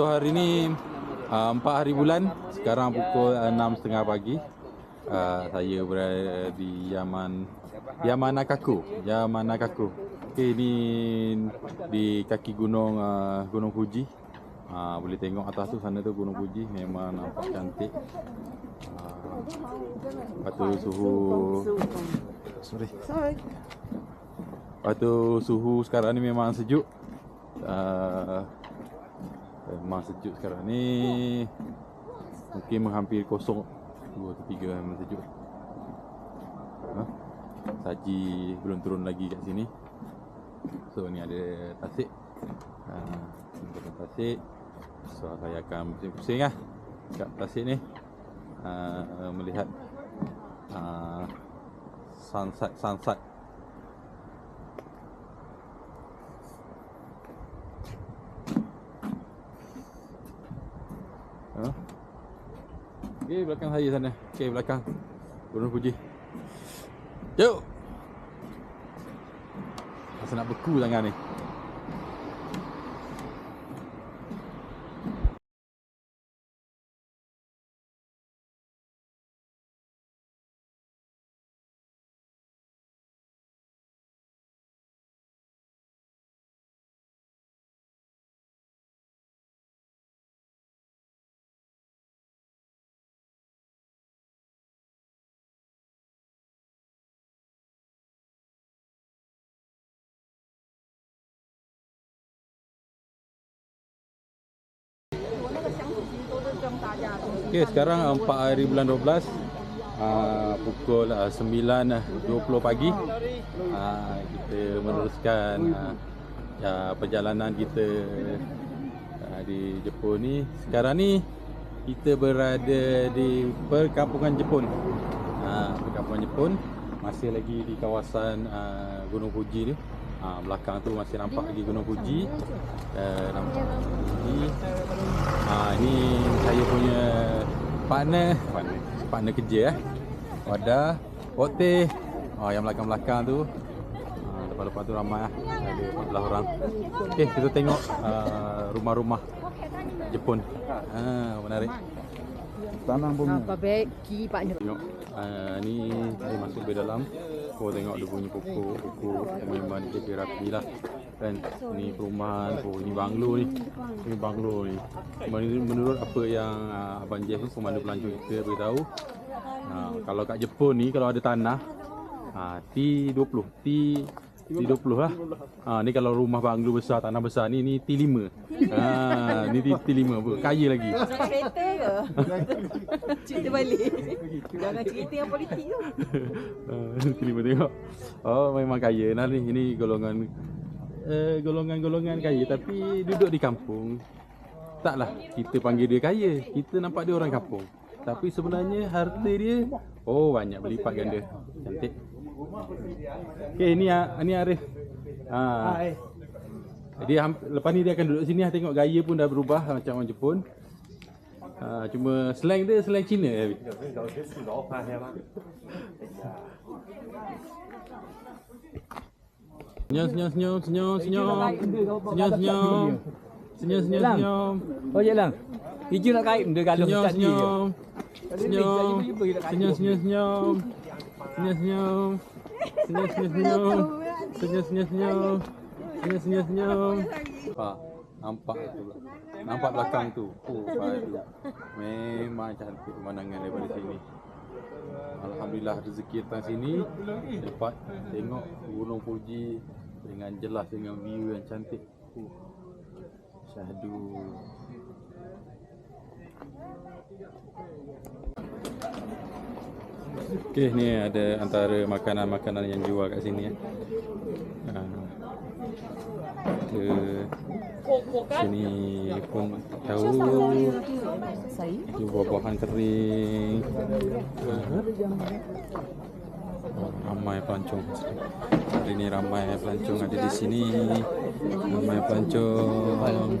So hari ni uh, 4 hari bulan Sekarang pukul uh, 6.30 pagi uh, Saya berada di Yaman Yamanakaku Yamanakaku Okay ni Di kaki gunung uh, Gunung Fuji. Uh, Boleh tengok atas tu sana tu Gunung Fuji Memang nampak cantik. Uh, Lepas tu suhu. Sorry. Sorry. Lepas tu suhu sekarang ni memang sejuk. Uh, Memang sejuk sekarang ni. Mungkin menghampiri kosong. Dua atau tiga memang sejuk. Ha? Saji belum turun lagi kat sini. So ni ada tasik. Ha, ada tasik. So saya akan pusing-pusing lah Kat tasik ni. Uh, Melihat uh, Sunset Sunset Belakang saya sana. Okey, belakang. Gunung Fuji. Jom. Rasa nak beku tangan ni. Okey, sekarang 4 hari bulan 12 uh, pukul uh, 9.20 pagi uh, kita meneruskan uh, ya, perjalanan kita uh, di Jepun ni. Sekarang ni kita berada di perkampungan Jepun. Uh, perkampungan Jepun masih lagi di kawasan uh, Gunung Fuji ni. Ha, belakang tu masih nampak lagi Gunung Fuji. Uh, nampak Fuji. Ha, ini saya punya partner, partner, partner kerja eh. Wadah, Ote. Ha, yang belakang-belakang tu. Ha, lepas-lepas tu ramai lah. Ada 14 orang. Okey, kita tengok uh, rumah-rumah Jepun. Ha, menarik. Tanah bumi. Apa baik? Ki paknya. Tengok uh, ni masuk ke dalam. Kau tengok dia punya pokok Pokok memang dia rapi lah. Kan? Ni perumahan Oh ni banglo ni. Ni banglo ni. Menurut, menurut apa yang uh, Abang Jeff ni Pemandu pelancong kita beritahu uh, Kalau kat Jepun ni Kalau ada tanah uh, T20 T T20 lah ha, Ni kalau rumah banglo besar Tanah besar ni Ni T5 ha, Ni T, T5 apa Kaya lagi Nak cerita ke? cerita balik. Jangan cerita yang politik tu. Ah, Terima tengok. Oh memang kaya nah ni. Ini golongan eh, golongan-golongan kaya tapi duduk di kampung. Taklah kita panggil dia kaya. Kita nampak dia orang kampung. Tapi sebenarnya harta dia oh banyak berlipat ganda. Cantik. Okey ni ini Arif. Ha. Jadi lepas ni dia akan duduk sini ah tengok gaya pun dah berubah ah, macam orang Jepun. Ha, cuma slang dia slang Cina je. Senyum, senyum, senyum, senyum, senyum. Senyum, senyum. Senyum, senyum, senyum. Oh, senyum lang. senyum nak kait benda senyum senyum Senyum, senyum. Senyum, senyum, senyum senyum senyum. Senyum senyum senyum. Senyum senyum senyum. Senyum senyum senyum. Senyum nampak tu. Nampak belakang tu. Oh baru memang cantik pemandangan daripada sini. Alhamdulillah rezeki datang sini. Dapat tengok Gunung Fuji dengan jelas dengan view yang cantik. Oh. Syahdu. Okey ni ada antara makanan-makanan yang jual kat sini ya. Ha. Kita sini pun tahu Saya. Buah-buahan kering. Oh, ramai pelancong. Hari ni ramai pelancong ada di sini. Ramai pelancong. Ramai.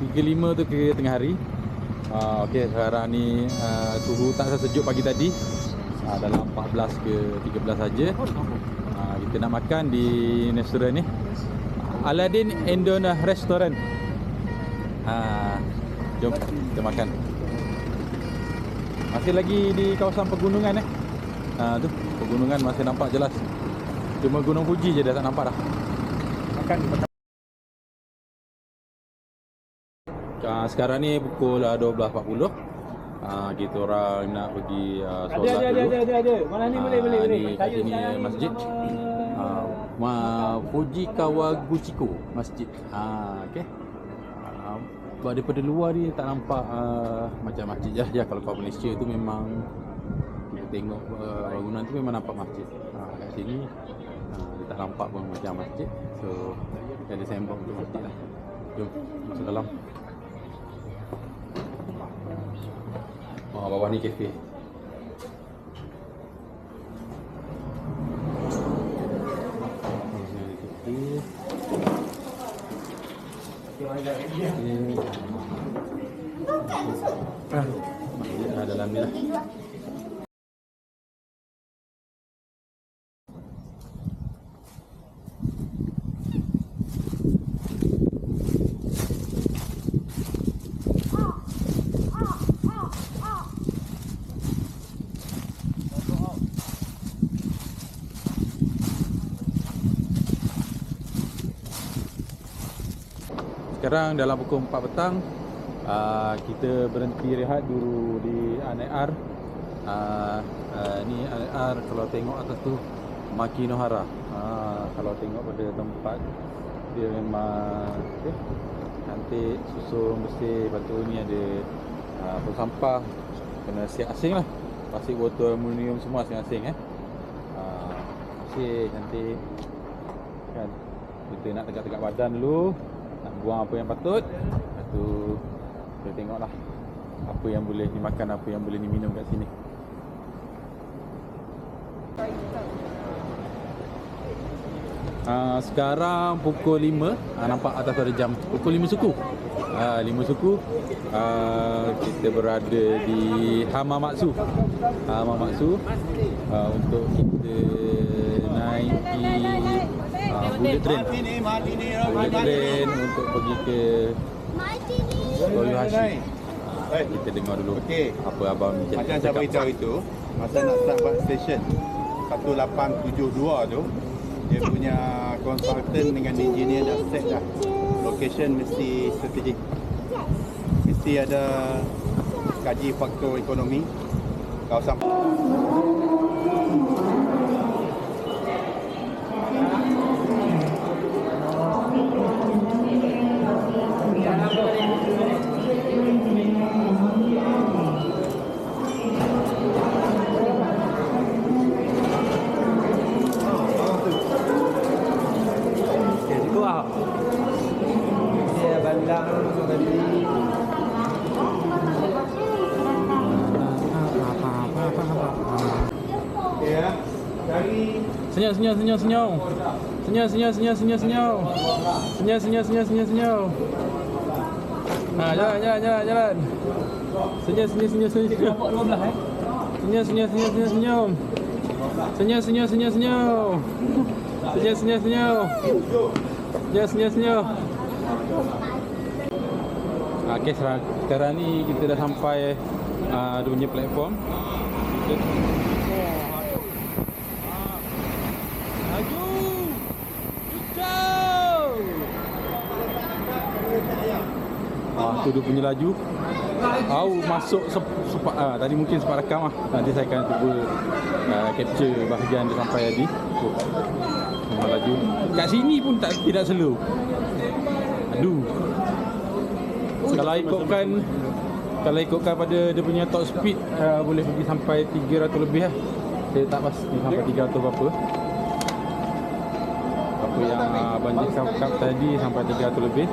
3.5 tu kira tengah hari. Uh, Okey sekarang ni uh, Suhu tak sejuk pagi tadi. Uh, Dalam 14 ke 13 saja. Uh, kita nak makan di restoran ni. Aladdin Endona Restaurant. Uh, Jom kita makan. Masih lagi di kawasan pegunungan eh? Uh, tu Pegunungan masih nampak jelas. Cuma Gunung Fuji je dah tak nampak dah. Makan. Uh, sekarang ni pukul uh, 12.40 uh, Kita orang nak pergi uh, solat dulu. ada ada. Mana ni boleh boleh Ah, boleh. ni kat sini masjid. uh, Ma Fuji Kawaguchiko Masjid. Uh, Okay uh, Sebab daripada luar ni tak nampak uh, Macam masjid je. Ya, Kalau kat Malaysia tu memang Kita tengok uh, bangunan tu memang nampak masjid. Uh, Kat sini uh, Dia tak nampak pun macam masjid. So ada sembang untuk masjid lah. Jom masuk dalam Oh, bawah ni kafe. Ah, dalam ni lah. Sekarang dalam pukul 4 petang uh, Kita berhenti rehat dulu di ANR uh, uh, Ni ANR kalau tengok atas tu Makinohara uh, Kalau tengok pada tempat Dia memang okay, Cantik, susun, bersih. Lepas tu ni ada uh, sampah. Kena siap asing lah. Plastik botol aluminium semua asing-asing eh. Uh, Bersih, cantik. Kan? Kita nak tegak-tegak badan dulu nak buang apa yang patut. Lepas tu kita tengoklah apa yang boleh dimakan apa yang boleh diminum kat sini. Uh, sekarang pukul 5 uh, Nampak atas ada jam. Pukul 5 suku. Uh, 5 suku. Uh, Kita berada di Hamamatsu. Hamamatsu. Uh, Untuk kita naiki bullet train. Bullet train untuk pergi ke Toyohashi uh, Kita dengar dulu Okey. Apa abang Macam saya cakap. beritahu itu Masa nak start buat station 1872 tu Dia punya konsultan dengan engineer dah set dah. Location mesti strategik. Mesti ada kaji faktor ekonomi. Kawasan Senyum, senyum, senyum, senyum. Senyum, senyum, senyum, senyum, senyum. Senyum, senyum, senyum, senyum, senyum. Ha, jalan, jalan, jalan, jalan. Senyum, senyum, senyum, senyum, senyum. Nampak 12 eh. Senyum, senyum, senyum, senyum, senyum. Senyum, senyum, senyum, senyum. Senyum, senyum, senyum. Senyum, senyum, senyum. Ah, Okey, sekarang, sekarang ni kita dah sampai uh, dia punya platform. Kita Laju! Hijau! Tu dia punya laju. Tahu masuk sep, sepak ah, tadi mungkin sempat rekam ah. Nanti saya akan cuba uh, capture bahagian dia sampai tadi. Oh. Memang laju. Kat sini pun tak tidak slow. Aduh. Kalau ikutkan kalau ikutkan pada dia punya top speed uh, boleh pergi sampai 300 lebih lah. Saya tak pasti sampai 300 berapa. Untuk yang uh, Jin cakap tadi sampai 300 lebih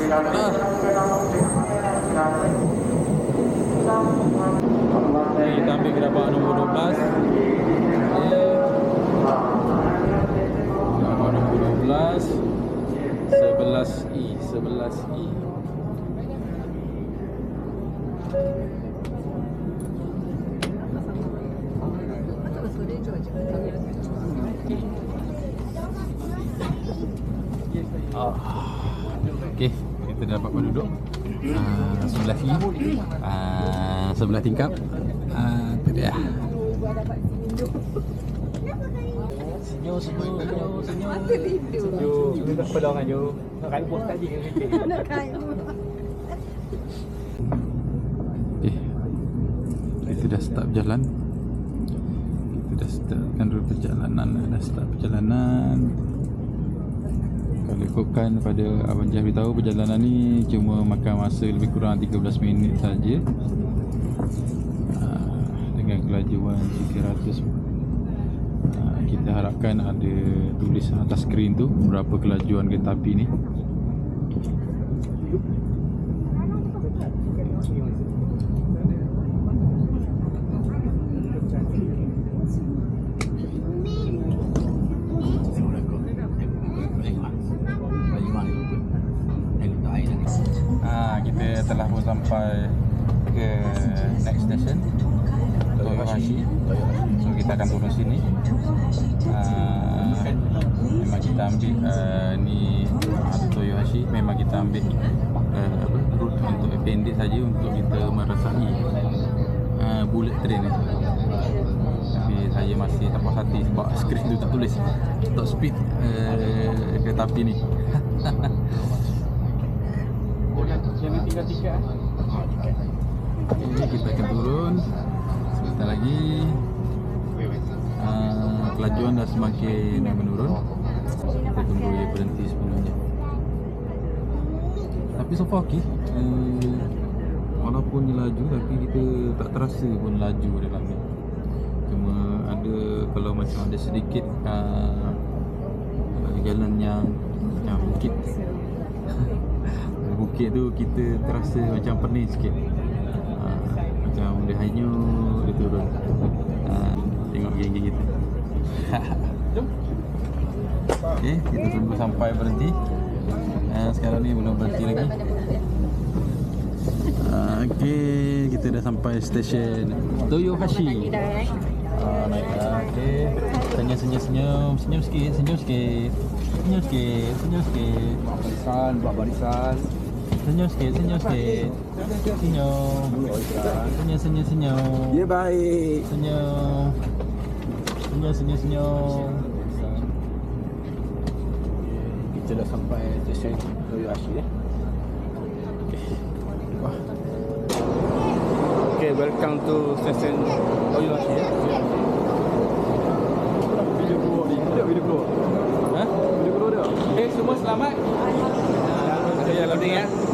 Okay, kita ambil gerabak nombor 12 okay. Gerabak nombor 12 11E 11E Oh. Okey, kita dapat penduduk. Uh, sebelah sini. Uh, sebelah tingkap. Uh, tu dia. Senyum, senyum, senyum, senyum. Mata rindu. Senyum. Kita tak pedang aja. Nak kain pun tadi kan kita. Nak kain. Okey. Kita dah start berjalan. Kita dah startkan dulu perjalanan. Dah start perjalanan. Kalau ikutkan pada Abang Jah beritahu perjalanan ni cuma makan masa lebih kurang 13 minit saja. Ah, dengan kelajuan 300 Ah, kita harapkan ada tulis atas skrin tu berapa kelajuan kereta api ni. Ambil uh, ni ah, Toyohashi. Memang kita ambil uh, apa route untuk appendix saja untuk kita merasai uh, bullet train ni. Tapi saya masih tak puas hati sebab skrin tu tak tulis top speed uh, kereta api ni. Jangan tinggal tiket. Okay, kita akan turun Sebentar lagi uh, Kelajuan dah semakin menurun Tunggu dia berhenti sepenuhnya Tapi so far okey uh, Walaupun dia laju Tapi kita tak terasa pun laju dalam ni Cuma ada Kalau macam ada sedikit uh, Jalan yang Yang bukit. Bukit tu kita terasa macam pening sikit. Ah, Macam dia hanyut Dia turun. Ah, Tengok geng-geng kita Okay, kita tunggu sampai berhenti Ah, Sekarang ni belum berhenti lagi Ah, Okay, kita dah sampai stesen Toyohashi Ah, naik dah. Okey. Senyum senyum senyum, senyum sikit, senyum sikit. Senyum sikit, senyum sikit. Barisan, buat barisan. Senyum sikit, senyum sikit. Senyum. Senyum senyum senyum. Ya baik. Senyum. Senyum senyum senyum. Kita dah sampai stesen Toyohashi eh. Wah. Okay, welcome to stesen Toyohashi eh. Video keluar ni. Ada video keluar. Ha? Video keluar dia. Okay, semua selamat. Ada yang loading eh. Go.